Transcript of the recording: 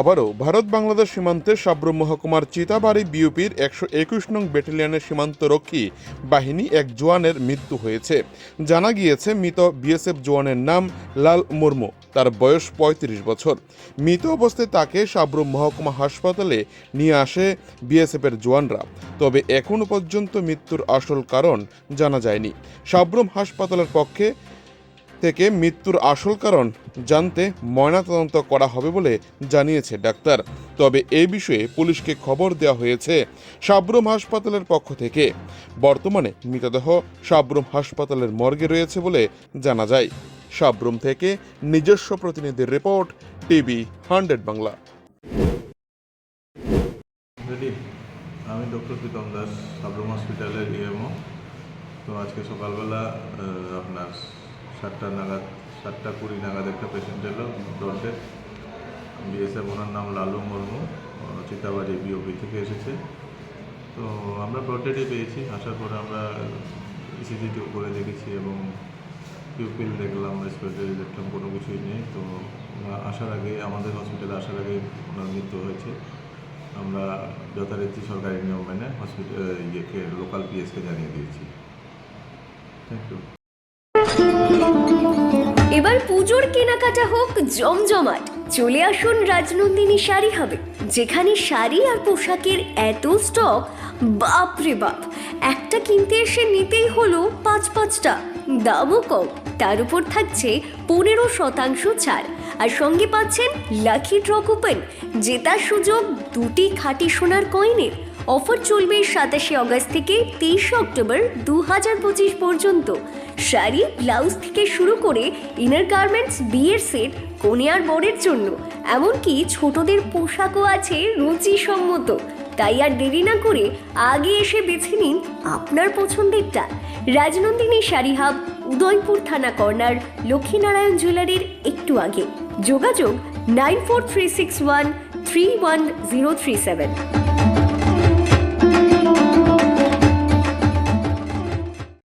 আবারও ভারত বাংলাদেশ সীমান্তে সাব্রুম মহকুমার চিতাবাড়ি বিউপির একশো একুশ নং ব্যাটালিয়নের সীমান্তরক্ষী বাহিনী এক জওয়ানের মৃত্যু হয়েছে। জানা গিয়েছে, মৃত বিএসএফ জওয়ানের নাম লাল মুর্মু। তার বয়স পঁয়ত্রিশ বছর। মৃত অবস্থায় তাকে সাব্রুম মহকুমা হাসপাতালে নিয়ে আসে বিএসএফের জওয়ানরা। তবে এখনও পর্যন্ত মৃত্যুর আসল কারণ জানা যায়নি। সাব্রুম হাসপাতালের পক্ষে থেকে মৃত্যুর আসল কারণ জানতে ময়নাতদন্ত করা হবে বলে জানিয়েছে ডাক্তার। তবে এই বিষয়ে পুলিশকে খবর দেওয়া হয়েছে সাব্রুম হাসপাতালের পক্ষ থেকে। বর্তমানে মৃতদেহ সাব্রুম হাসপাতালের মর্গে রয়েছে বলে জানা যায়। সাব্রুম থেকে নিজস্ব প্রতিনিধির রিপোর্ট, টিভি হান্ড্রেড বাংলা। আমি ডক্টর প্রীতম দাস, সাবরুম হসপিটালের ইএমও তো আজকে সকালবেলা আপনার সাতটা নাগাদ, সাতটা কুড়ি নাগাদ একটা পেশেন্ট এলো ডোন্টে বিএসএফ ওনার নাম লালু মুর্মু চিতাবাড়ি বিওপি থেকে এসেছে। তো আমরা ব্রডেডই পেয়েছি, আসার পরে আমরা ইসিজিটি করে দেখেছি এবং পিউপিল দেখলাম রেসপিরেটরি দেখলাম কোনো কিছুই নেই। তো আসার আগে, আমাদের হসপিটালে আসার আগে ওনার মৃত্যু হয়েছে। আমরা যথারীতি সরকারি নিয়ম মেনে হসপিটাল ইয়েকে লোকাল পিএসকে জানিয়ে দিয়েছি। থ্যাংক ইউ কেনাকাটা হোক জমজমাট। চলে আসুন রাজনন্দিনী শাড়ি হবে, যেখানে শাড়ি আর পোশাকের এত স্টক বাপরে বাপ। একটা কিনতে এসে নিতেই হলো পাঁচ পাঁচটা, দামও কম। তার উপর থাকছে পনেরো শতাংশ ছাড়। আর সঙ্গে পাচ্ছেন লাকি ড্র কুপন জেতার সুযোগ দুটি খাঁটি সোনার কয়েনের অফার চলবে সাতাশে অগস্ট থেকে তেইশে অক্টোবর দু হাজার পঁচিশ পর্যন্ত। শাড়ি, ব্লাউজ থেকে শুরু করে ইনার গার্মেন্টস বিয়ের সেট কনে আর বরের জন্য। এমনকি ছোটদের পোশাকও আছে রুচিসম্মত। তাই আর দেরি না করে আগে এসে বেছে নিন আপনার পছন্দেরটা। রাজনন্দিনী শাড়ি হাব, উদয়পুর থানা কর্নার, লক্ষ্মীনারায়ণ জুয়েলারির একটু আগে। যোগাযোগ nine four three six one three one zero three seven.